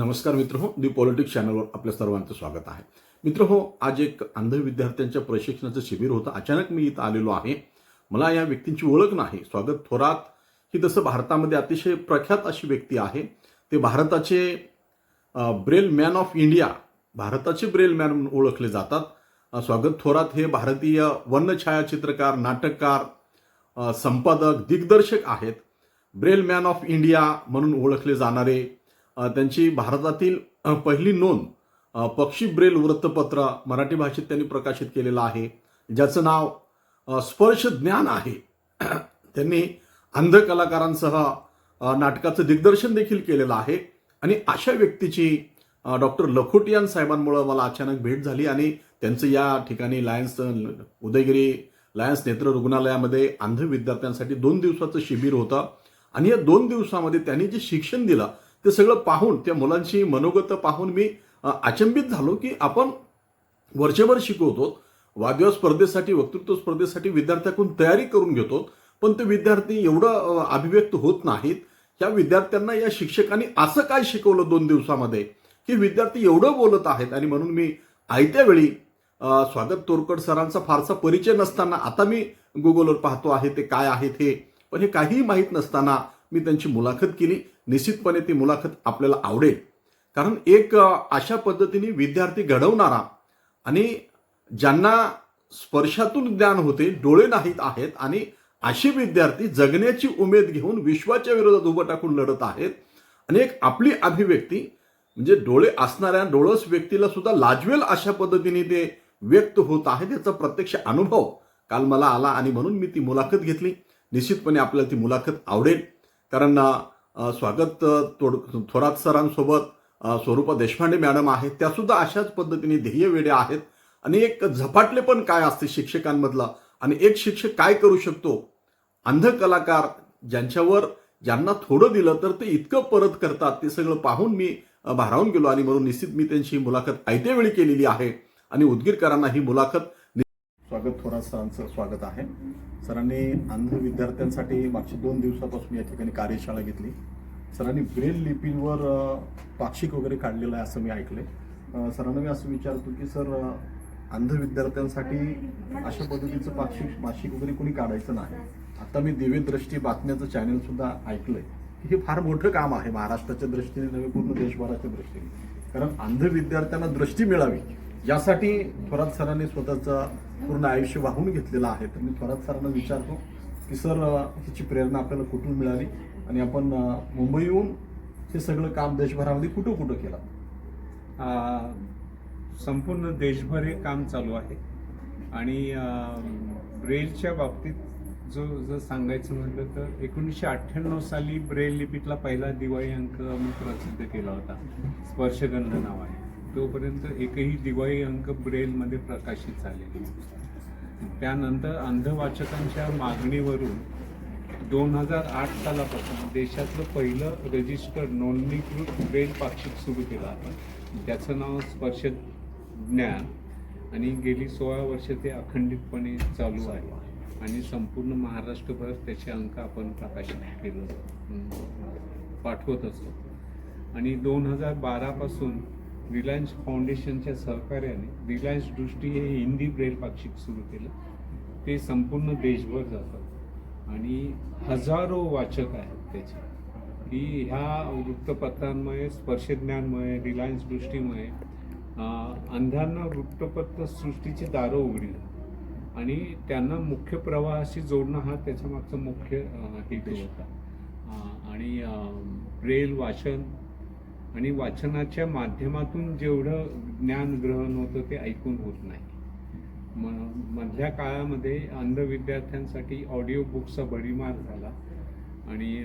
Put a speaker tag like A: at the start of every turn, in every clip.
A: नमस्कार मित्र हो दी पॉलिटिक्स चॅनलवर आपल्या सर्वांचं स्वागत आहे. मित्र हो आज एक अंध विद्यार्थ्यांच्या प्रशिक्षणाचं शिबिर होतं. अचानक मी इथं आलेलो आहे. मला या व्यक्तींची ओळख नाही. स्वागत थोरात. ही तसं भारतामध्ये अतिशय प्रख्यात अशी व्यक्ती आहे. ते भारताचे ब्रेल मॅन ऑफ इंडिया भारताचे ब्रेल मॅन म्हणून ओळखले जातात. स्वागत थोरात हे भारतीय वन छायाचित्रकार नाटककार संपादक दिग्दर्शक आहेत. ब्रेल मॅन ऑफ इंडिया म्हणून ओळखले जाणारे त्यांची भारतातील पहिली नोंद पक्षी ब्रेल वृत्तपत्र मराठी भाषेत त्यांनी प्रकाशित केलेलं आहे. ज्याचं नाव स्पर्श ज्ञान आहे. त्यांनी अंध कलाकारांसह नाटकाचं दिग्दर्शन देखील केलेलं आहे. आणि अशा व्यक्तीची डॉक्टर लखोटियान साहेबांमुळं मला अचानक भेट झाली आणि त्यांचं या ठिकाणी लायन्स उदयगिरी लायन्स नेत्र रुग्णालयामध्ये अंध विद्यार्थ्यांसाठी दोन दिवसाचं शिबिर होतं. आणि या दोन दिवसामध्ये त्यांनी जे शिक्षण दिलं ते सगळं पाहून त्या मुलांची मनोगत पाहून मी अचंबित झालो की आपण वर्षभर शिकवतो वादविवाद स्पर्धेसाठी वक्तृत्व स्पर्धेसाठी विद्यार्थ्याकडून तयारी करून घेतो पण ते विद्यार्थी एवढं अभिव्यक्त होत नाहीत. या विद्यार्थ्यांना या शिक्षकांनी असं काय शिकवलं दोन दिवसामध्ये? की विद्यार्थी एवढं बोलत आहेत आणि म्हणून मी आयत्या वेळी स्वागत तोरकड सरांचा फारसा परिचय नसताना आता मी गुगलवर पाहतो आहे ते काय आहेत हे पण हे काहीही माहीत नसताना मी त्यांची मुलाखत केली. निश्चितपणे ती मुलाखत आपल्याला आवडेल. कारण एक अशा पद्धतीने विद्यार्थी घडवणारा आणि ज्यांना स्पर्शातून ज्ञान होते डोळे नाहीत आहेत आणि असे विद्यार्थी जगण्याची उमेद घेऊन विश्वाच्या विरोधात उभं टाकून लढत आहेत आणि एक आपली अभिव्यक्ती म्हणजे डोळे असणाऱ्या डोळस व्यक्तीला सुद्धा लाजवेल अशा पद्धतीने ते व्यक्त होत आहे त्याचा प्रत्यक्ष अनुभव काल मला आला आणि म्हणून मी ती मुलाखत घेतली. निश्चितपणे आपल्याला ती मुलाखत आवडेल. कारण स्वागत तोड थोरात सरांसोबत स्वरूपा देशपांडे मॅडम आहेत. त्या सुद्धा अशाच पद्धतीने ध्येय वेडे आहेत. आणि एक झपाटले पण काय असते शिक्षकांमधलं? आणि एक शिक्षक काय करू शकतो? अंध कलाकार ज्यांच्यावर ज्यांना थोडं दिलं तर ते इतकं परत करतात. ते सगळं पाहून मी भारावून गेलो आणि म्हणून निश्चित मी त्यांची मुलाखत आयत्या वेळी केलेली आहे. आणि उदगीरकरांना ही मुलाखत स्वागत थोरात सरांचं स्वागत आहे. सरांनी अंध विद्यार्थ्यांसाठी मागच्या दोन दिवसापासून या ठिकाणी कार्यशाळा घेतली. सरांनी ब्रेल लिपीवर पाक्षिक वगैरे काढलेलं आहे असं मी ऐकले सरांना मी असं विचारतो की सर अंध विद्यार्थ्यांसाठी अशा पद्धतीचं पाक्षिक मासिक वगैरे कोणी काढायचं नाही. आता मी दिव्यदृष्टी बातम्याचं चॅनल सुद्धा ऐकलंय. की हे फार मोठं काम आहे महाराष्ट्राच्या दृष्टीने नव्हे पूर्ण देशभराच्या दृष्टीने. कारण अंध विद्यार्थ्यांना दृष्टी मिळावी यासाठी थोरात सरांनी स्वतःचं पूर्ण आयुष्य वाहून घेतलेलं आहे. तर मी थोरात सरांना विचारतो की सर ह्याची प्रेरणा आपल्याला कुठून मिळाली? आणि आपण मुंबईहून हे सगळं काम देशभरामध्ये कुठं कुठं केलं?
B: संपूर्ण देशभर हे काम चालू आहे. आणि ब्रेलच्या बाबतीत जो जर सांगायचं म्हटलं तर एकोणीसशे अठ्ठ्याण्णव साली ब्रेल लिपीतला पहिला दिवाळी अंक मी प्रसिद्ध केला होता. स्पर्शगंध नाव आहे तोपर्यंत एकही दिवाळी अंक ब्रेलमध्ये प्रकाशित झालेले त्यानंतर अंधवाचकांच्या मागणीवरून दोन हजार आठ सालापासून देशातलं पहिलं रजिस्टर नोंदणीकृत ब्रेल पाक्षिक सुरू केलं आपण. त्याचं नाव स्पर्श ज्ञान आणि गेली सोळा वर्ष ते अखंडितपणे चालू आहे. आणि संपूर्ण महाराष्ट्रभर त्याचे अंक आपण प्रकाशित केलं पाठवत असतो. आणि दोन हजार बारापासून रिलायन्स फाउंडेशनच्या सहकार्याने रिलायन्स दृष्टी हे हिंदी ब्रेल पाक्षिक सुरू केलं. ते संपूर्ण देशभर जातात. आणि हजारो वाचक आहेत त्याचे. की ह्या वृत्तपत्रांमुळे स्पर्शज्ञानमुळे रिलायन्स दृष्टीमुळे अंधांना वृत्तपत्र सृष्टीची दारं उघडली. आणि त्यांना मुख्य प्रवाहाशी जोडणं हा त्याच्यामागचा मुख्य हेतू होता. आणि ब्रेल वाचन आणि वाचनाच्या माध्यमातून जेवढं ज्ञान ग्रहण होतं ते ऐकून होत नाही. म- मधल्या काळामध्ये अंध विद्यार्थ्यांसाठी ऑडिओ बुकचा भडीमार झाला आणि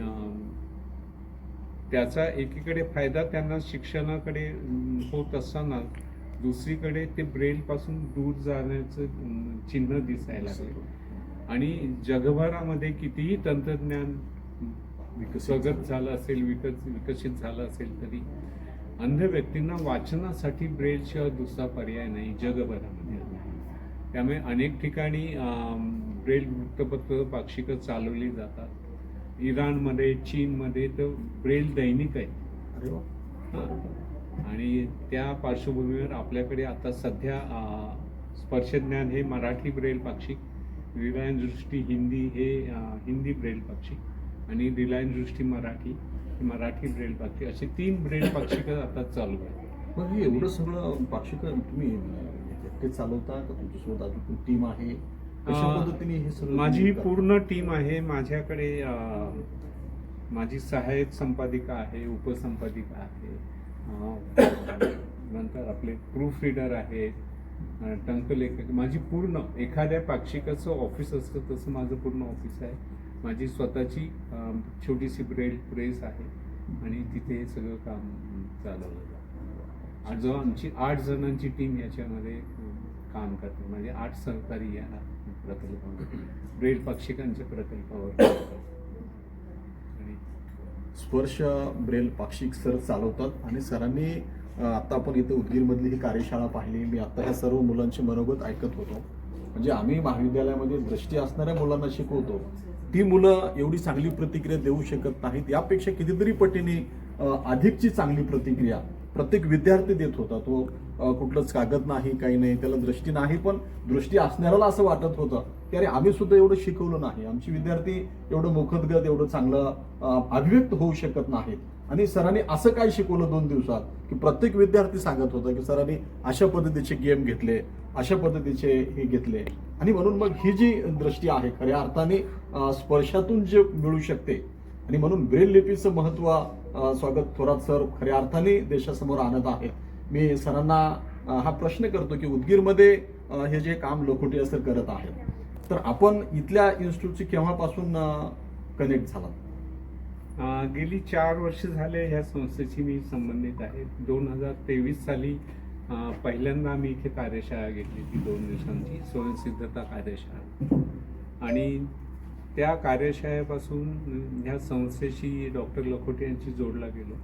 B: त्याचा एकीकडे फायदा त्यांना शिक्षणाकडे होत असताना दुसरीकडे ते ब्रेलपासून दूर जाण्याचं चिन्ह दिसायला लागले. आणि जगभरामध्ये कितीही तंत्रज्ञान विकसगत झालं. असेल विकस विकसित झालं असेल तरी. अंध व्यक्तींना वाचनासाठी ब्रेलशिवाय दुसरा पर्याय नाही जगभरामध्ये. त्यामुळे अनेक ठिकाणी ब्रेल वृत्तपत्र पाक्षिकं चालवली जातात. इराणमध्ये चीनमध्ये तर ब्रेल दैनिक आहे हां. आणि त्या पार्श्वभूमीवर आपल्याकडे आता सध्या स्पर्शज्ञान हे मराठी ब्रेल पाक्षिक रिलायन्स दृष्टी हिंदी हे हिंदी ब्रेल पाक्षिक. आणि रिलायन्स दृष्टी मराठी मराठी ब्रेल पाक्षिक असे तीन ब्रेल पाक्षिक आता चालू आहेत.
A: मग हे एवढं सगळं पाक्षिक तुम्ही एकटे चालवता का तुमच्यासोबत अजून टीम आहे? कशा
B: अं,
A: पद्धतीने हे सगळं
B: माझी? पूर्ण टीम आहे. माझ्याकडे माझी सहाय्यक संपादिका आहे उपसंपादिका आहे नंतर आपले प्रूफ रीडर आहेत टंकलेखक. माझी पूर्ण एखाद्या पाक्षिकाचं ऑफिस असतं तसं माझं पूर्ण ऑफिस आहे. माझी स्वतःची छोटीशी ब्रेल प्रेस आहे आणि तिथे सगळं काम चालवलं जातं. आज आमची आठ जणांची टीम याच्यामध्ये काम करते. म्हणजे आठ सहकारी या प्रकल्पावर. ब्रेल पाक्षिकांच्या प्रकल्पावर करतात.
A: स्पर्श ब्रेल पाक्षिक सर चालवतात आणि सरांनी आत्ता आता आपण इथं उदगीरमधली ही कार्यशाळा पाहिली. मी आता ह्या सर्व मुलांचे मनोगत ऐकत होतो. म्हणजे आम्ही महाविद्यालयामध्ये दृष्टी असणाऱ्या मुलांना शिकवतो. ती मुलं एवढी चांगली प्रतिक्रिया देऊ शकत नाहीत. यापेक्षा कितीतरी पटीने अधिकची चांगली प्रतिक्रिया प्रत्येक विद्यार्थी देत होता. तो कुठलंच कागद नाही काही नाही त्याला दृष्टी नाही पण दृष्टी असणाऱ्याला असं वाटत होतं की अरे आम्ही सुद्धा एवढं शिकवलं नाही. आमची विद्यार्थी एवढं मुखदगत एवढं चांगलं अभिव्यक्त होऊ शकत नाहीत. आणि सरांनी असं काय शिकवलं दोन दिवसात की प्रत्येक विद्यार्थी सांगत होता की सरांनी अशा पद्धतीचे गेम घेतले. अशा पद्धतीचे हे घेतले. आणि म्हणून मग ही जी दृष्टी आहे खऱ्या अर्थाने स्पर्शातून जे मिळू शकते आणि म्हणून ब्रेल लिपीचं महत्त्व स्वागत थोरात सर खऱ्या अर्थाने देशासमोर आणत आहेत मी सरांना हा प्रश्न करतो की उदगीरमध्ये हे जे काम लोखोटे सर करत आहेत तर आपण इथल्या इन्स्टिट्यूटची केव्हापासून कनेक्ट झाला
B: गेली चार वर्ष झाले ह्या संस्थेशी मी संबंधित आहे. दोन हजार तेवीस साली पहिल्यांदा आम्ही इथे कार्यशाळा घेतली ती दोन दिवसांची स्वयंसिद्धता कार्यशाळा. आणि त्या कार्यशाळेपासून ह्या संस्थेशी डॉक्टर लखोटे यांची जोडला गेलो.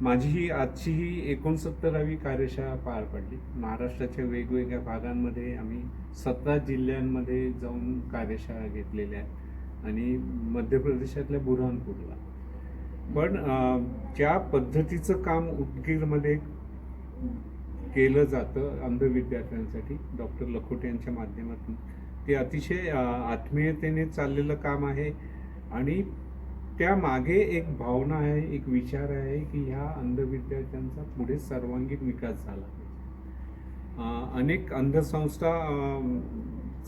B: माझी ही आजची ही एकोणसत्तरावी कार्यशाळा पार पडली. महाराष्ट्राच्या वेगवेगळ्या भागांमध्ये आम्ही सतरा जिल्ह्यांमध्ये जाऊन कार्यशाळा घेतलेल्या आहेत. आणि मध्य प्रदेशातल्या बुरहानपूरला. पण ज्या पद्धतीचं काम उदगीरमध्ये केलं जातं अंध विद्यार्थ्यांसाठी. डॉक्टर लखोटे यांच्या माध्यमातून. ते अतिशय आत्मीयतेने चाललेलं काम आहे. आणि त्या मागे एक भावना आहे एक विचार आहे की ह्या अंध विद्यार्थ्यांचा पुढे सर्वांगीण विकास झाला पाहिजे. अनेक अंधसंस्था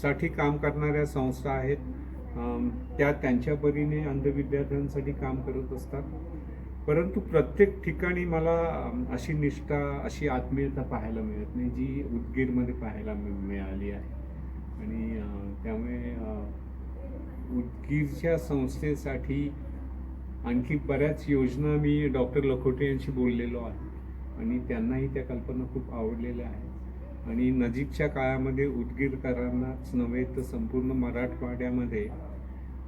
B: साठी काम करणाऱ्या संस्था आहेत. त्या त्यांच्या परीने अंध विद्यार्थ्यांसाठी काम करत असतात. परंतु प्रत्येक ठिकाणी मला अशी निष्ठा अशी आत्मीयता पाहायला मिळत नाही जी उदगीरमध्ये पाहायला मि- मिळाली आहे. आणि त्यामुळे उदगीरच्या संस्थेसाठी आणखी बऱ्याच योजना मी डॉक्टर लखोटे यांशी बोललेलो आहे. आणि त्यांनाही त्या कल्पना खूप आवडलेल्या आहेत. आणि नजीकच्या काळामध्ये उदगीरकरांनाच नव्हे तर संपूर्ण मराठवाड्यामध्ये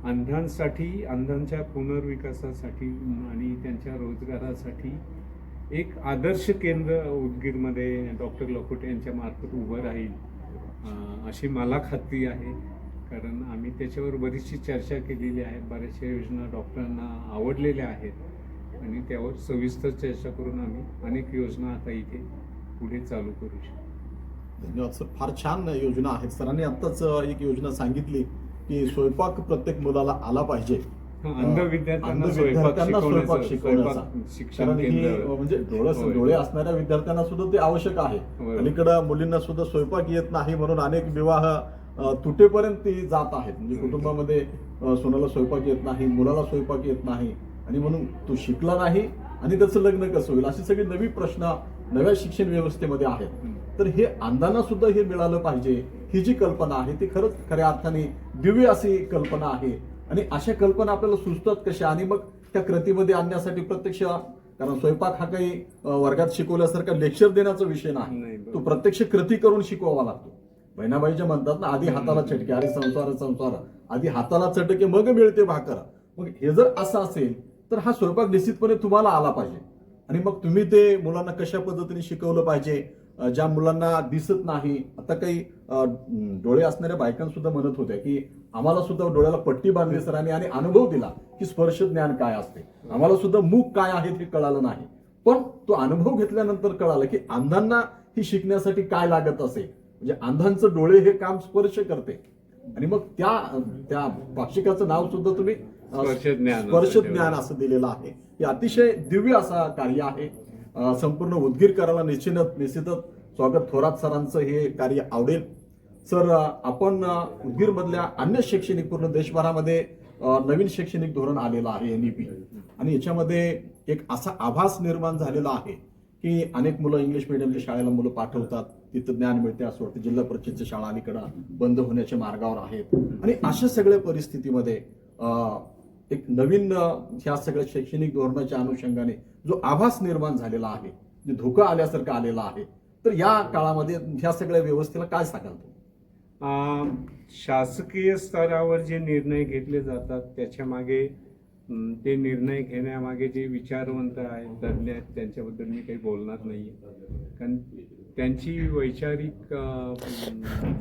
B: अंधांसाठी अंधांच्या पुनर्विकासासाठी आणि त्यांच्या रोजगारासाठी एक आदर्श केंद्र उदगीरमध्ये डॉक्टर लखोट यांच्या मार्फत उभं राहील अशी मला खात्री आहे. कारण आम्ही त्याच्यावर बरीचशी चर्चा केलेली आहे. बऱ्याचशा योजना डॉक्टरांना आवडलेल्या आहेत. आणि त्यावर सविस्तर चर्चा करून आम्ही अनेक योजना आता इथे पुढे चालू करू शकतो.
A: धन्यवाद सर. फार छान योजना आहेत. सरांनी आत्ताच एक योजना सांगितली. की स्वयंपाक प्रत्येक मुलाला आला पाहिजे.
B: हा, अंध विद्यार्थ्यांना स्वयंपाक शिकवण्याचं
A: कारण ही म्हणजे डोळे असणाऱ्या विद्यार्थ्यांना सुद्धा ते आवश्यक आहे. अलीकडं मुलींना सुद्धा स्वयंपाक येत नाही म्हणून अनेक विवाह तुटेपर्यंत ती जात आहेत. म्हणजे. कुटुंबामध्ये सोनाला स्वयंपाक येत नाही मुलाला स्वयंपाक येत नाही. आणि म्हणून तो शिकला नाही आणि त्याचं लग्न कसं होईल? अशी सगळी नवी प्रश्न नव्या शिक्षण व्यवस्थेमध्ये आहेत. तर हे अंधांना सुद्धा हे मिळालं पाहिजे. ही जी कल्पना आहे ती खरंच खऱ्या अर्थाने दिव्य अशी कल्पना आहे. आणि अशा कल्पना आपल्याला सुचतात कशा? आणि मग त्या कृतीमध्ये आणण्यासाठी प्रत्यक्ष कारण स्वयंपाक हा काही वर्गात शिकवल्यासारखा लेक्चर देण्याचा विषय
B: नाही.
A: तो प्रत्यक्ष कृती करून शिकवावा लागतो. बहिणाबाई जे म्हणतात ना आधी हाताला चटके अरे संसार संसार. आधी हाताला चटके मग मिळते भाकर. मग हे जर असं असेल तर हा स्वयंपाक निश्चितपणे तुम्हाला आला पाहिजे. आणि मग तुम्ही ते मुलांना कशा पद्धतीने शिकवलं पाहिजे? ज्या मुलांना दिसत नाही. आता काही डोळे असणाऱ्या बायकां सुद्धा म्हणत होत्या की आम्हाला सुद्धा डोळ्याला पट्टी बांधली सरांनी आणि अनुभव दिला की स्पर्श ज्ञान काय असते. आम्हाला सुद्धा मूक काय आहे हे कळालं नाही. पण तो अनुभव घेतल्यानंतर कळालं की अंधांना ही शिकण्यासाठी काय लागत असे. म्हणजे अंधांचं डोळे हे काम स्पर्श करते. आणि मग त्या त्या पाक्षिकाचं नाव सुद्धा तुम्ही
B: स्पर्श ज्ञान
A: स्पर्श
B: असं
A: ज्ञान असं दिलेलं आहे. हे अतिशय दिव्य असं कार्य आहे. संपूर्ण उदगीर करायला निश्चितच निश्चितच स्वागत थोरात सरांचं हे कार्य आवडेल. सर आपण उदगीरमधल्या अन्य शैक्षणिक पूर्ण देशभरामध्ये नवीन शैक्षणिक धोरण आलेलं आहे एन ई पी आणि याच्यामध्ये एक असा आभास निर्माण झालेला आहे की अनेक मुलं इंग्लिश मिडियमच्या शाळेला मुलं पाठवतात. तिथं ज्ञान मिळते असं वाटतं. जिल्हा परिषदेच्या शाळा अलीकडं बंद होण्याच्या मार्गावर आहेत. आणि अशा सगळ्या परिस्थितीमध्ये एक नवीन ह्या सगळ्या शैक्षणिक धोरणाच्या अनुषंगाने जो आभास निर्माण झालेला आहे जो धोका आल्यासारखं आलेला आहे तर या काळामध्ये ह्या सगळ्या व्यवस्थेला काय सांगाल तुम्ही?
B: शासकीय स्तरावर जे निर्णय घेतले जातात त्याच्यामागे ते निर्णय घेण्यामागे जे विचारवंत आहेत तज्ज्ञ आहेत त्यांच्याबद्दल मी काही बोलणार नाही कारण त्यांची वैचारिक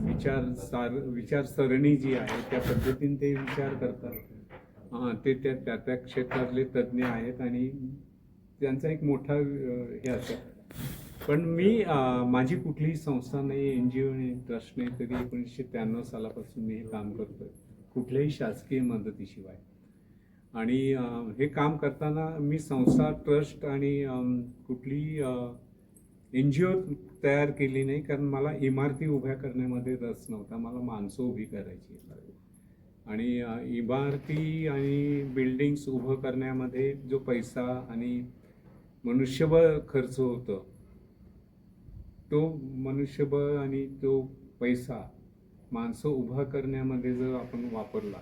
B: विचार सार विचारसरणी जी आहे त्या पद्धतीने ते विचार करतात. ते त्या त्या त्या क्षेत्रातले तज्ज्ञ आहेत आणि त्यांचा एक मोठा हे असं पण मी माझी कुठलीही संस्था नाही एन जी ओ नाही ट्रस्ट नाही तरी एकोणीसशे त्र्याण्णव सालापासून मी हे काम करतोय कुठल्याही शासकीय मदतीशिवाय. आणि हे काम करताना मी संस्था ट्रस्ट आणि कुठली एन जी ओ तयार केली नाही कारण मला इमारती उभ्या करण्यामध्ये रस नव्हता मला माणसं उभी करायची. आणि इमारती आणि बिल्डिंग्स उभं करण्यामध्ये जो पैसा आणि मनुष्यबळ खर्च होतं तो मनुष्यबळ आणि तो पैसा माणसं उभा करण्यामध्ये जर आपण वापरला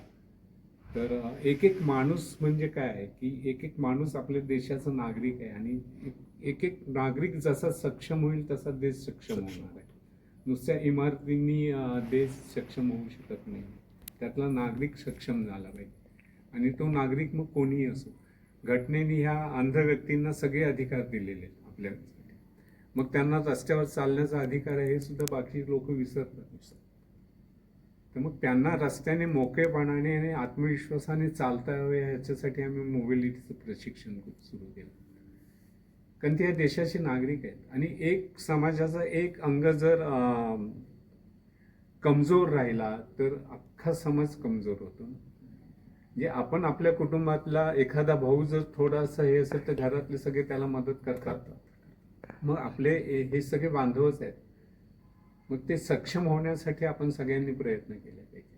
B: तर एक एक माणूस म्हणजे काय आहे की एक एक माणूस आपल्या देशाचा नागरिक आहे आणि एक एक नागरिक जसा सक्षम होईल तसा देश सक्षम होणार आहे. नुसत्या इमारतींनी देश सक्षम होऊ शकत नाही. त्यातला नागरिक सक्षम झाला पाहिजे आणि तो नागरिक मग कोणीही असो घटनेने ह्या अंध व्यक्तींना सगळे अधिकार दिलेले आहेत आपल्यासाठी. मग त्यांना रस्त्यावर चालण्याचा अधिकार आहे हे सुद्धा बाकी लोक विसरतात तर मग त्यांना रस्त्याने मोकळेपणाने आणि आत्मविश्वासाने चालता यावे याच्यासाठी आम्ही मोबिलिटीचं प्रशिक्षण खूप सुरू केलं. कारण ते या देशाचे नागरिक आहेत. आणि एक समाजाचा एक अंग जर कमजोर राहिला तर अख्खा समाज कमजोर होतो. म्हणजे आपण आपल्या कुटुंबातला एखादा भाऊ जर थोडासा हे असेल तर घरातले सगळे त्याला मदत करतात. मग आपले हे सगळे बांधवच आहेत. मग ते सक्षम होण्यासाठी आपण सगळ्यांनी प्रयत्न केले पाहिजे.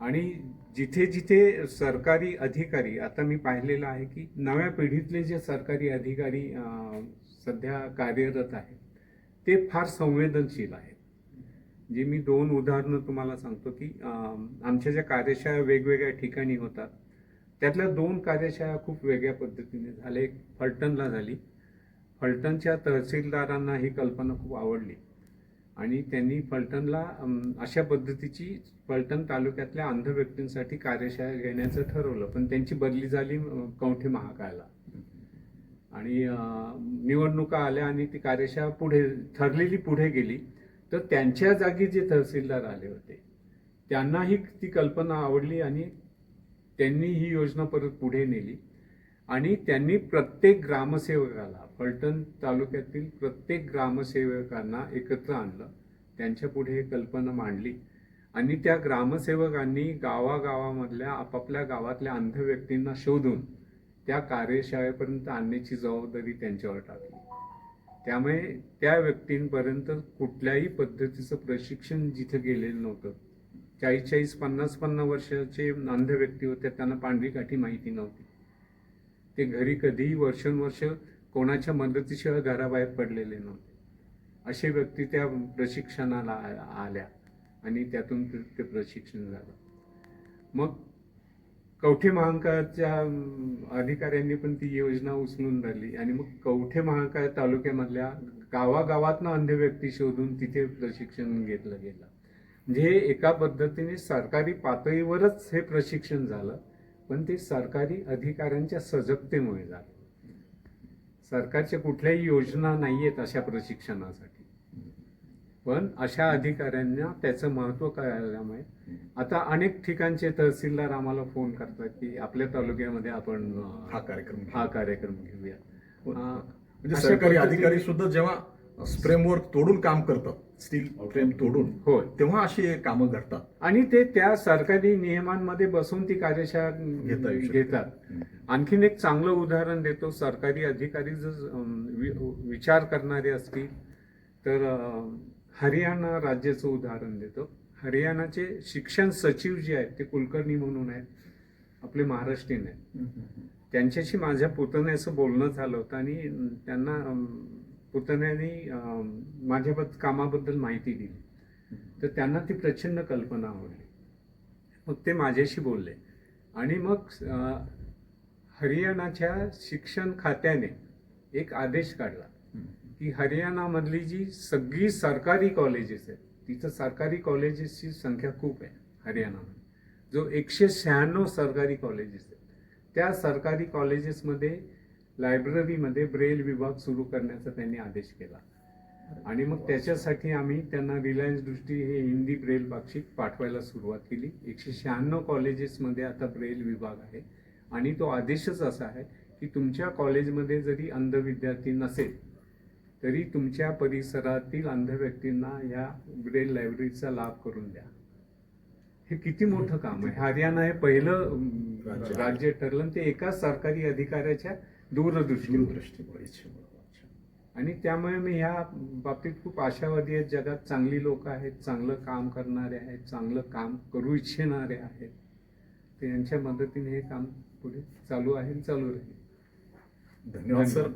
B: आणि जिथे जिथे सरकारी अधिकारी आता मी पाहिलेलं आहे की नव्या पिढीतले जे सरकारी अधिकारी सध्या कार्यरत आहेत ते फार संवेदनशील आहेत. जे मी दोन उदाहरणं तुम्हाला सांगतो की आमच्या ज्या कार्यशाळा वेगवेगळ्या ठिकाणी होतात त्यातल्या दोन कार्यशाळा खूप वेगळ्या पद्धतीने झाल्या एक फलटणला झाली. फलटणच्या तहसीलदारांना ही कल्पना खूप आवडली. आणि त्यांनी फलटणला अशा पद्धतीची फलटण तालुक्यातल्या अंध व्यक्तींसाठी कार्यशाळा घेण्याचं ठरवलं. पण त्यांची बदली झाली कवठे महाकाळला आणि निवडणुका आल्या आणि ती कार्यशाळा पुढे ठरलेली पुढे गेली. तर त्यांच्या जागी जे तहसीलदार आले होते त्यांनाही ती कल्पना आवडली आणि त्यांनी ही योजना परत पुढे नेली. आणि त्यांनी प्रत्येक ग्रामसेवकाला फलटण तालुक्यातील प्रत्येक ग्रामसेवकांना एकत्र आणलं. त्यांच्या पुढे ही कल्पना मांडली. आणि त्या ग्रामसेवकांनी गावागावामधल्या आपापल्या गावातल्या अंध व्यक्तींना शोधून त्या कार्यशाळेपर्यंत आणण्याची जबाबदारी त्यांच्यावर टाकली. त्यामुळे त्या व्यक्तींपर्यंत कुठल्याही पद्धतीचं प्रशिक्षण जिथे गेलेलं नव्हतं. चाळीस चाळीस पन्नास पन्नास वर्षाचे अंध व्यक्ती होते त्यांना पांढरी काठी माहिती नव्हती. ते घरी कधीही वर्षानुवर्ष कोणाच्या मदतीशिवाय घराबाहेर पडलेले नव्हते. असे व्यक्ती त्या प्रशिक्षणाला आ- आल्या आणि त्यातून ते प्रशिक्षण झालं. मग कवठे महांकाळच्या अधिकाऱ्यांनी पण ती योजना उचलून धरली. आणि मग कवठे महांकाळ तालुक्यामधल्या गावागावातनं अंध व्यक्ती शोधून तिथे प्रशिक्षण घेतलं गेलं. म्हणजे हे एका पद्धतीने सरकारी पातळीवरच हे प्रशिक्षण झालं पण ते सरकारी अधिकाऱ्यांच्या सजगतेमुळे झालं. सरकारच्या कुठल्याही योजना नाही आहेत अशा प्रशिक्षणासाठी. पण अशा अधिकाऱ्यांना त्याचं महत्त्व कळल्यामुळे आता अनेक ठिकाणचे तहसीलदार आम्हाला फोन करतात की आपल्या तालुक्यामध्ये आपण
A: हा कार्यक्रम
B: हा कार्यक्रम घेऊया.
A: हो. म्हणजे सरकारी अधिकारी सुद्धा जेव्हा फ्रेमवर्क तोडून काम करतात स्टील फ्रेम तोडून
B: होय.
A: तेव्हा अशी कामं घडतात.
B: आणि ते त्या सरकारी नियमांमध्ये बसून ती कार्यशाळा
A: घेता.
B: घेतात. आणखीन एक चांगलं उदाहरण देतो. सरकारी अधिकारी जर विचार करणारे असतील तर हरियाणा राज्याचं उदाहरण देतो. हरियाणाचे शिक्षण सचिव जे आहेत ते कुलकर्णी म्हणून आहेत आपले महाराष्ट्रीयन आहेत. त्यांच्याशी माझ्या पुतण्याचं बोलणं झालं होतं आणि त्यांना पुतण्याने माझ्याबद्दल कामाबद्दल माहिती दिली. तर त्यांना ती प्रचंड कल्पना आवडली. मग ते माझ्याशी बोलले. आणि मग हरियाणाच्या शिक्षण खात्याने एक आदेश काढला. की हरियाणामधली जी सगळी सरकारी कॉलेजेस आहेत तिथं सरकारी कॉलेजेसची संख्या खूप आहे हरियाणामध्ये. जो एकशे शहाण्णव सरकारी कॉलेजेस आहेत त्या सरकारी कॉलेजेसमध्ये लायब्ररीमध्ये ब्रेल विभाग सुरू करण्याचा त्यांनी आदेश केला. आणि मग त्याच्यासाठी आम्ही त्यांना रिलायन्स दृष्टी हे हिंदी ब्रेल पाक्षिक पाठवायला सुरुवात केली. एकशे शहाण्णव कॉलेजेसमध्ये आता ब्रेल विभाग आहे. आणि तो आदेशच असा आहे की तुमच्या कॉलेजमध्ये जरी अंध विद्यार्थी नसेल तरी तुमच्या परिसरातील अंध व्यक्तींना या ब्रेल लायब्ररीचा लाभ करून द्या. हे किती मोठं काम आहे. हरियाणा हे पहिलं
A: राज्य
B: ठरलं ते एकाच सरकारी अधिकाऱ्याच्या दूरदृष्टी
A: इच्छेमुळे.
B: आणि त्यामुळे मी ह्या बाबतीत खूप आशावादी आहेत. जगात चांगली लोक आहेत चांगलं काम करणारे आहेत चांगलं काम करू इच्छिणारे आहेत. तर यांच्या मदतीने हे काम पुढे चालू आहे चालू राहील.
A: धन्यवाद सर.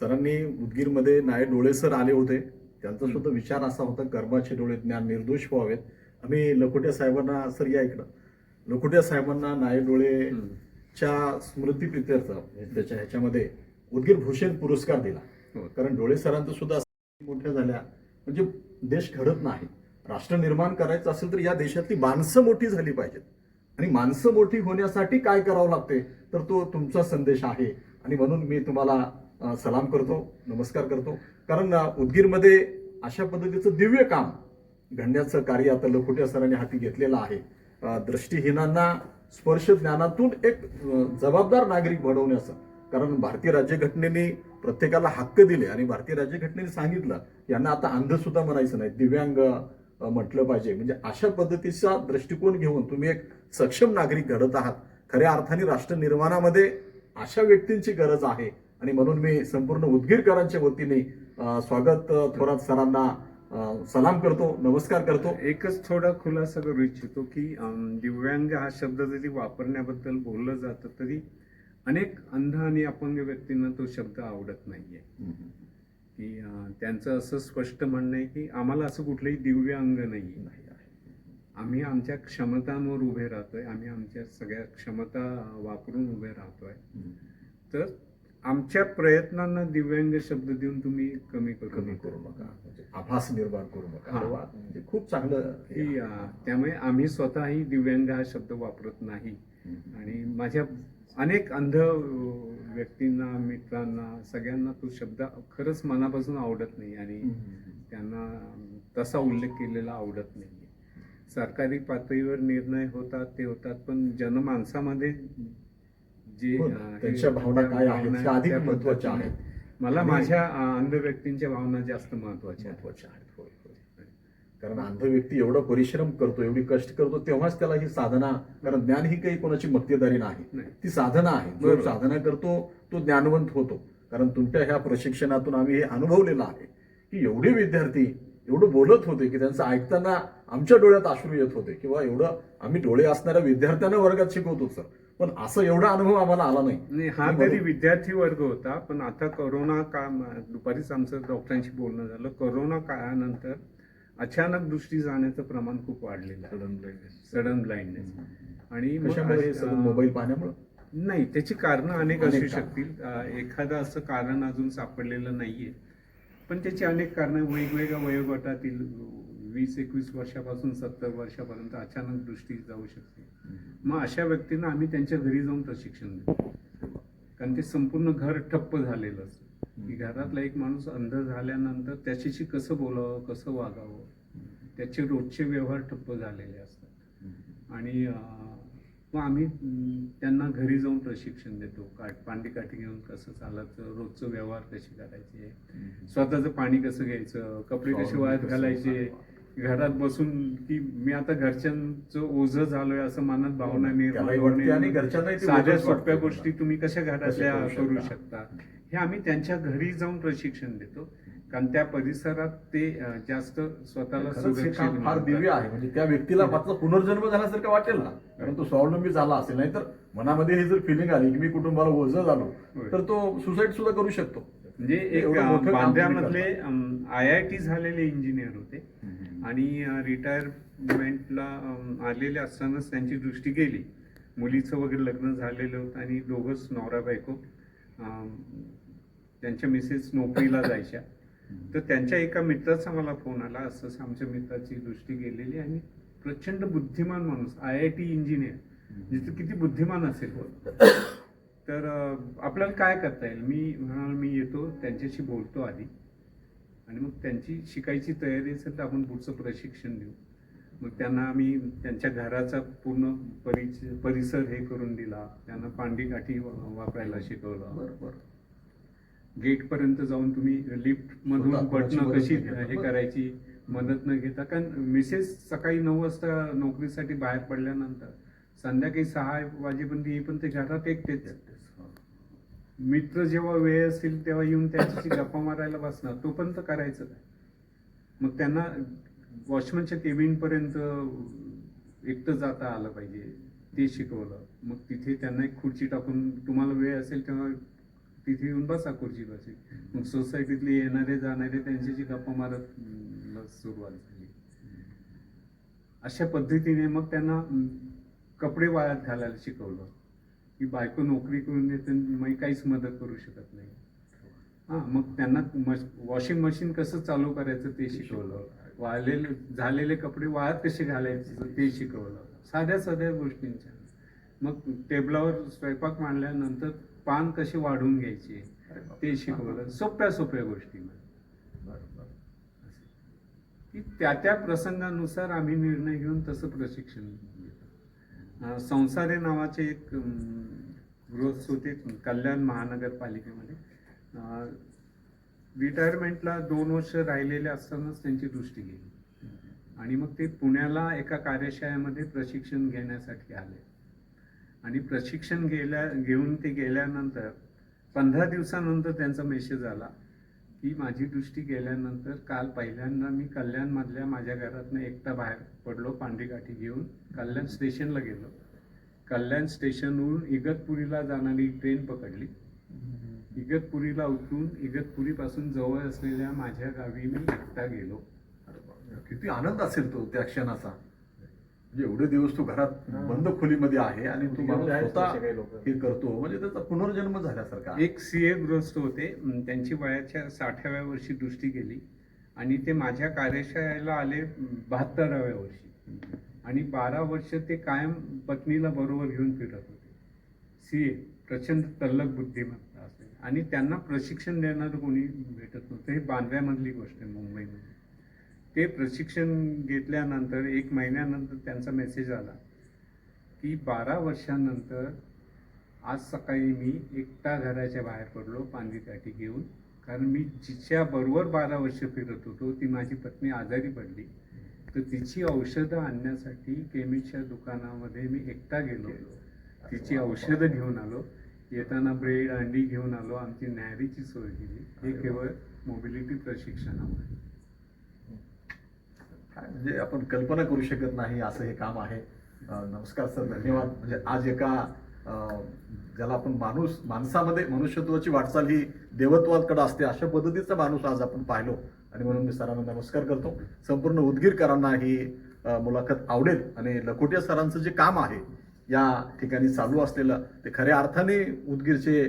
A: सरांनी उदगीरमध्ये नाय डोळे सर आले होते. त्यांचा सुद्धा विचार असा होता गर्भाचे डोळे ज्ञान निर्दोष व्हावेत. आम्ही लखोट्या साहेबांना सर या इकडं. लखोट्या साहेबांना नाय डोळेच्या स्मृती प्रित्यर्थ त्याच्या ह्याच्यामध्ये उदगीर भूषण पुरस्कार दिला.
B: हो.
A: कारण डोळे सरांचं सुद्धा मोठ्या झाल्या. म्हणजे देश घडत नाही. राष्ट्र निर्माण करायचं असेल तर या देशातली माणसं मोठी झाली पाहिजेत. आणि माणसं मोठी होण्यासाठी काय करावं लागते? तर तो तुमचा संदेश आहे. आणि म्हणून मी तुम्हाला सलाम करतो नमस्कार करतो. कारण उदगीरमध्ये अशा पद्धतीचं दिव्य काम घडण्याचं कार्य आता लखोट्या सरांनी हाती घेतलेलं आहे. दृष्टीहीनांना स्पर्श ज्ञानातून एक जबाबदार नागरिक घडवण्याचं. कारण भारतीय राज्यघटनेने प्रत्येकाला हक्क दिले आणि भारतीय राज्यघटनेने सांगितलं यांना आता अंधसुद्धा म्हणायचं नाही. दिव्यांग म्हटलं पाहिजे. म्हणजे अशा पद्धतीचा दृष्टिकोन घेऊन तुम्ही एक सक्षम नागरिक घडत आहात. खऱ्या अर्थाने राष्ट्र निर्माणामध्ये अशा व्यक्तींची गरज आहे. आणि म्हणून मी संपूर्ण उदगीरकरांच्या वतीने स्वागत थोरात सरांना सलाम करतो नमस्कार करतो.
B: एकच थोडा खुलासा करू इच्छितो की दिव्यांग हा शब्द जरी वापरण्याबद्दल बोललं जातं तरी अनेक अंध आणि अपंग व्यक्तींना तो शब्द आवडत नाहीये. की त्यांचं असं स्पष्ट म्हणणं आहे की आम्हाला असं कुठलंही दिव्य अंग नाही आम्ही आमच्या क्षमतांवर उभे राहतोय आम्ही आमच्या सगळ्या क्षमता वापरून उभे राहतोय. तर आमच्या प्रयत्नांना दिव्यांग शब्द देऊन तुम्ही कमी करू
A: कमी करू नका. म्हणजे आभास निर्माण करू नका.
B: हा.
A: म्हणजे खूप चांगलं
B: की अं, त्यामुळे आम्ही स्वतःही दिव्यांग हा शब्द वापरत नाही. आणि माझ्या अनेक अंध अं, व्यक्तींना मित्रांना सगळ्यांना तो शब्द खरंच मनापासून आवडत नाही आणि त्यांना अं, तसा उल्लेख केलेला आवडत नाही सरकारी पातळीवर निर्णय होतात ते होतात पण जनमानसामध्ये जे
A: हो, त्यांच्या भावना काय आहेत त्या अधिक
B: पद्धतीने
A: आहेत.
B: मला माझ्या अंध व्यक्तींच्या भावना जास्त महत्त्वाच्या
A: महत्त्वाच्या आहेत होय कारण अंध व्यक्ती एवढा परिश्रम करतो एवढी कष्ट करतो तेव्हाच त्याला ही साधना कारण ज्ञान ही काही कोणाची मक्तेदारी नाही. ती साधना आहे. जो. साधना करतो तो ज्ञानवंत होतो. कारण तुमच्या ह्या प्रशिक्षणातून आम्ही हे अनुभवलेलं आहे की एवढे विद्यार्थी एवढं बोलत होते की त्यांचं ऐकताना आमच्या डोळ्यात अश्रू येत होते किंवा एवढं आम्ही डोळे असणाऱ्या विद्यार्थ्यांना वर्गात शिकवतो सर. पण असं एवढा अनुभव आम्हाला आला नाही.
B: नाही हा
A: आणि
B: तरी विद्यार्थी वर्ग होता पण आता कोरोना का दुपारीच आमचं डॉक्टरांशी बोलणं झालं. कोरोना काळानंतर अचानक दृष्टी जाण्याचं प्रमाण खूप वाढलेलं आहे. सडन ब्लाइंडनेस आणि
A: हे
B: अश-
A: सगळं मोबाईल पाहण्यामुळे
B: नाही त्याची कारणं अनेक असू
A: कारणं.
B: शकतील. एखादं असं कारण अजून सापडलेलं नाहीये. पण त्याची अनेक कारणं वेगवेगळ्या वयोगटातील वीस एकवीस वर्षापासून सत्तर वर्षापर्यंत अचानक दृष्टी जाऊ शकते. मग अशा व्यक्तींना आम्ही त्यांच्या घरी जाऊन प्रशिक्षण देतो. कारण ते संपूर्ण घर ठप्प झालेलं असतं. की घरातला एक माणूस अंध झाल्यानंतर त्याच्याशी कसं बोलावं कसं वागावं? त्याचे रोजचे व्यवहार ठप्प झालेले असतात. आणि मग आम्ही त्यांना घरी जाऊन प्रशिक्षण देतो. काठ पांडी काठी घेऊन कसं चालायचं रोजचं व्यवहार कसे करायचे? स्वतःचं पाणी कसं घ्यायचं? कपडे कसे वाळत घालायचे? घरात बसून की मी आता घरच्यांचं ओझं झालोय असं मनात भावना निर्माण साध्या सोप्या. गोष्टी तुम्ही कशा घरातल्या
A: करू शकता.
B: हे आम्ही त्यांच्या घरी जाऊन प्रशिक्षण देतो. कारण त्या परिसरात ते जास्त स्वतःला सुरक्षित
A: फार. दिव्य आहे. म्हणजे त्या व्यक्तीला मात्र पुनर्जन्म झाल्यासारखं वाटेल ना? कारण तो स्वावलंबी झाला असेल. नाहीतर मनामध्ये हे जर फिलिंग आली की मी कुटुंबाला ओझं झालो. तर तो सुसाईड सुद्धा करू शकतो.
B: म्हणजे एक
A: तुम्ही
B: आय आय टी झालेले इंजिनियर होते. आणि रिटायरमेंटला आलेले असतानाच त्यांची दृष्टी गेली. मुलीचं वगैरे लग्न झालेलं होतं आणि दोघंच नवरा बायको त्यांच्या मिसेस नोकरीला जायच्या. तर त्यांच्या एका मित्राचा मला फोन आला. असं आमच्या मित्राची दृष्टी गेलेली आणि प्रचंड बुद्धिमान माणूस आय आय टी इंजिनियर जिथे किती बुद्धिमान असेल. तर आपल्याला काय करता येईल? मी म्हणाल मी येतो त्यांच्याशी बोलतो आधी. आणि मग त्यांची शिकायची तयारी असेल तर आपण पुढचं प्रशिक्षण देऊ. मग त्यांना आम्ही त्यांच्या घराचा पूर्ण परिचय परिसर हे करून दिला. त्यांना पांडी काठी वापरायला शिकवलं.
A: बरं बरं.
B: गेट पर्यंत जाऊन तुम्ही लिफ्ट मधून बटणं
A: मदत
B: कशी. हे. करायची मदत न घेता? कारण मिसेस सकाळी नऊ वाजता नोकरीसाठी बाहेर पडल्यानंतर संध्याकाळी सहा वाजेपर्यंत येईपर्यंत ते घरात एकटेच. मित्र जेव्हा वेळ असेल तेव्हा येऊन त्यांच्याशी गप्पा मारायला बसणार. तोपर्यंत करायचं काय मग त्यांना वॉचमनच्या केबिनपर्यंत एकटं जाता आलं पाहिजे. ते शिकवलं. मग तिथे त्यांना एक खुर्ची टाकून तुम्हाला वेळ असेल तेव्हा तिथे येऊन बसा खुर्ची बसेल मग सोसायटीतले येणारे जाणारे त्यांच्याशी गप्पा मारत सुरुवात झाली. अशा पद्धतीने मग त्यांना कपडे वाळत घालायला शिकवलं. की बायको नोकरी करून येते मग काहीच मदत करू शकत नाही. हा मग त्यांना वॉशिंग मशीन कसं चालू करायचं ते शिकवलं. वाळलेले झालेले कपडे वाळत कसे घालायचे ते शिकवलं. साध्या साध्या गोष्टींच्या. मग टेबलावर स्वयंपाक मांडल्यानंतर पान कसे वाढून घ्यायचे ते शिकवलं. सोप्या सोप्या गोष्टी की त्या त्या प्रसंगानुसार आम्ही निर्णय घेऊन तसं प्रशिक्षण देतो संसारे नावाचे एक ग्रोथ होते कल्याण महानगरपालिकेमध्ये. रिटायरमेंटला दोन वर्ष राहिलेले असतानाच त्यांची दृष्टी गेली. आणि मग ते पुण्याला एका कार्यशाळेमध्ये प्रशिक्षण घेण्यासाठी आले. आणि प्रशिक्षण गेल्या घेऊन ते गेल्यानंतर पंधरा दिवसानंतर त्यांचा मेसेज आला. की माझी दृष्टी गेल्यानंतर काल पहिल्यांदा मी कल्याणमधल्या माझ्या घरातनं एकटा बाहेर पडलो पांढरीकाठी घेऊन. कल्याण स्टेशनला गेलो. कल्याण स्टेशनवरून इगतपुरीला जाणारी ट्रेन पकडली. इगतपुरीला उतरून इगतपुरीपासून जवळ असलेल्या माझ्या गावी मी एकटा गेलो.
A: किती आनंद असेल तो त्या क्षणाचा. एवढे दिवस तू घरात बंद खोलीमध्ये आहे आणि तू स्वतः हे करतो. म्हणजे त्याचा पुनर्जन्म झाल्यासारखा.
B: एक सी ए ग्रस्त होते त्यांची वयाच्या साठाव्या वर्षी दृष्टी गेली. आणि ते माझ्या कार्यशाळेला आले बहात्तराव्या वर्षी. आणि बारा वर्ष ते कायम पत्नीला बरोबर घेऊन फिरत होते. सी ए प्रचंड तल्लक बुद्धिमत्ता असेल. आणि त्यांना प्रशिक्षण देणारं कोणी भेटत नव्हतं. हे बांद्र्यामधली गोष्ट आहे मुंबईमध्ये ते प्रशिक्षण घेतल्यानंतर एक महिन्यानंतर त्यांचा मेसेज आला की बारा वर्षानंतर आज सकाळी मी एकटा घराच्या बाहेर पडलो पांदी काठी घेऊन. कारण मी जिच्या बरोबर बारा वर्ष फिरत होतो ती माझी पत्नी आजारी पडली. तर तिची औषधं आणण्यासाठी केमिस्टच्या दुकानामध्ये मी एकटा गेलो. तिची औषधं घेऊन आलो. येताना ब्रेड अंडी घेऊन आलो. आमची न्यायारीची सोय केली. हे केवळ मोबिलिटी प्रशिक्षणामुळे.
A: म्हणजे आपण कल्पना करू शकत नाही असं हे काम आहे. नमस्कार सर धन्यवाद. म्हणजे आज एका ज्याला आपण माणूस माणसामध्ये मनुष्यत्वाची वाटचाल ही देवत्वाकडे असते अशा पद्धतीचा माणूस आज आपण पाहिलो. आणि म्हणून मी सरांना नमस्कार करतो. संपूर्ण उदगीरकरांना ही मुलाखत आवडेल. आणि लखोटिया सरांचं जे काम आहे या ठिकाणी चालू असलेलं ते खऱ्या अर्थाने उदगीरचे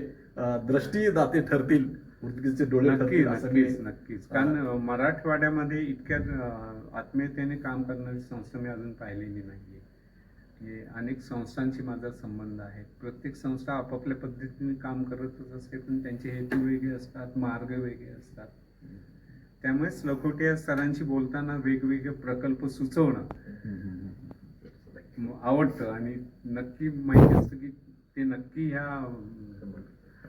A: दृष्टीदाते ठरतील. उदगीरचे डोळे
B: नक्की
A: ठरतील असं मी
B: नक्कीच. नक्कीच कारण मराठवाड्यामध्ये इतक्या आत्मीयतेने काम करणारी संस्था मी अजून पाहिलेली नाहीये. म्हणजे अनेक संस्थांशी माझा संबंध आहे. प्रत्येक संस्था आपापल्या पद्धतीने काम करतच असते पण त्यांचे हेतू वेगळे असतात मार्ग वेगळे असतात. त्यामुळेच लखोटिया सरांशी बोलताना वेगवेगळे प्रकल्प सुचवणं आवडतं आणि नक्की माहिती असतं की ते नक्की ह्या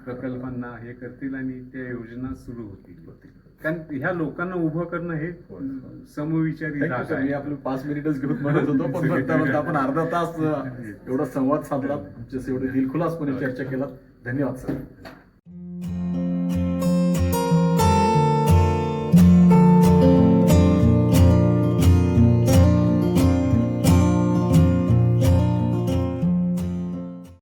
B: प्रकल्पांना हे करतील आणि त्या योजना सुरू होतील. कारण ह्या लोकांना उभं करणं हे समविचारी.
A: मी आपले पाच मिनिटच घेऊन म्हणत होतो पण आपण अर्धा तास एवढा संवाद साधला. आमच्याशी एवढे दिलखुलासपणे चर्चा केला धन्यवाद सर